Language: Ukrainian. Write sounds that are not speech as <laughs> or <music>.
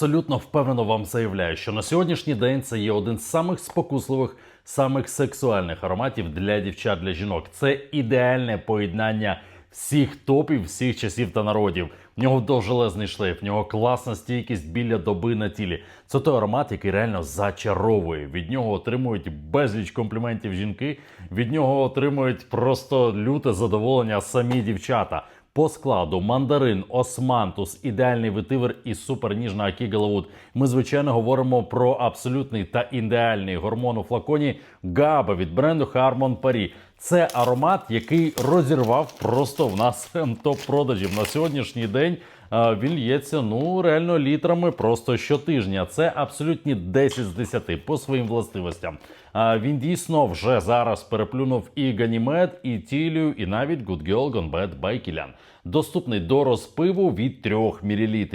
абсолютно впевнено вам заявляю, що на сьогоднішній день це є один з самих спокусливих, самих сексуальних ароматів для дівчат, для жінок. Це ідеальне поєднання всіх топів, всіх часів та народів. В нього довжелезний шлейф, в нього класна стійкість біля доби на тілі. Це той аромат, який реально зачаровує. Від нього отримують безліч компліментів жінки. Від нього отримують просто люте задоволення самі дівчата. По складу мандарин, османтус, ідеальний витивер і суперніжна акігалавуд. Ми звичайно говоримо про абсолютний та ідеальний гормон у флаконі Габа від бренду Harmon Paris. Це аромат, який розірвав просто в нас <laughs> топ продажів на сьогоднішній день. Він лється ну реально літрами просто щотижня. Це абсолютні 10 з 10 по своїм властивостям. А Він дійсно вже зараз переплюнув і Ганімед, і Тілію, і навіть Good Girl Gone Bad by. Доступний до розпиву від 3 мл.